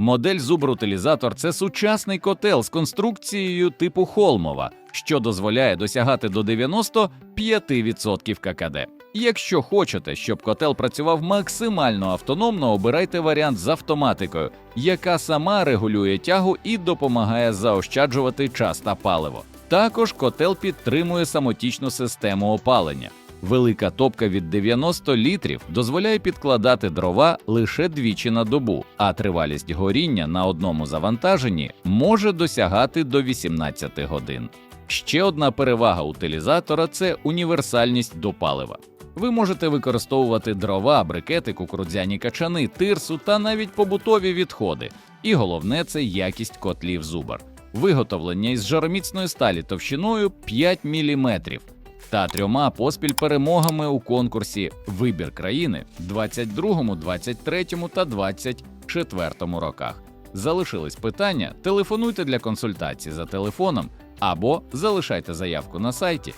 Модель Зубр-утилізатор це сучасний котел з конструкцією типу Холмова, що дозволяє досягати до 95% ККД. Якщо хочете, щоб котел працював максимально автономно, обирайте варіант з автоматикою, яка сама регулює тягу і допомагає заощаджувати час та паливо. Також котел підтримує самотічну систему опалення. Велика топка від 90 літрів дозволяє підкладати дрова лише двічі на добу, а тривалість горіння на одному завантаженні може досягати до 18 годин. Ще одна перевага утилізатора це універсальність до палива. Ви можете використовувати дрова, брикети, кукурудзяні качани, тирсу та навіть побутові відходи. І головне це якість котлів зубар. Виготовлення із жароміцної сталі товщиною 5 мм та трьома поспіль перемогами у конкурсі Вибір країни в 22, 23 та 24 роках. Залишились питання? Телефонуйте для консультації за телефоном або залишайте заявку на сайті